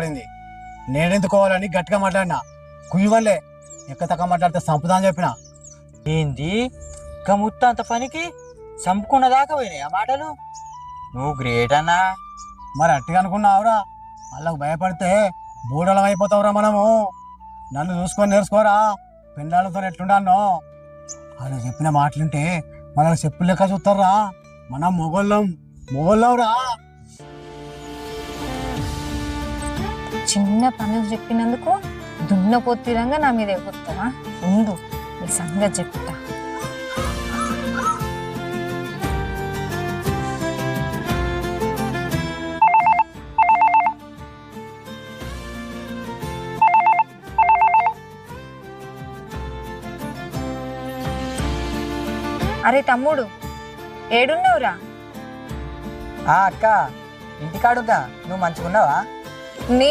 మాట్లాడింది. నేనెందుకోవాలని గట్టిగా మాట్లాడినా. కుయ్యవల్లే. ఎక్కతక్క మాట్లాడితే సంపుదా అని చెప్పిన. ఏంది? ఇంకా ముత్త అంత పనికి చంపుకున్న దాకా పోయినాయి ఆ మాటలు? నువ్వు గ్రేట్ అన్నా. మరి అట్టిగా అనుకున్నావురా. వాళ్ళకు భయపడితే బూడలం అయిపోతావురా మనము. నన్ను చూసుకొని నేర్చుకోరా. పెండాలతో ఎట్లుండానో. వాళ్ళు చెప్పిన మాటలుంటే మనకు చెప్పు లెక్క చూస్తారా? మనం మొగోళ్ళం. మొగోళ్ళంరా చిన్న పనులు చెప్పినందుకు దున్నపోతిరంగా నా మీద ఎగురుతావా? ఉండు నీ సంగతి చెప్తా. అరే తమ్ముడు ఏడున్నావురా? ఆ అక్క ఇంటికాడున్నా నువ్వు మంచిగున్నావా? నీ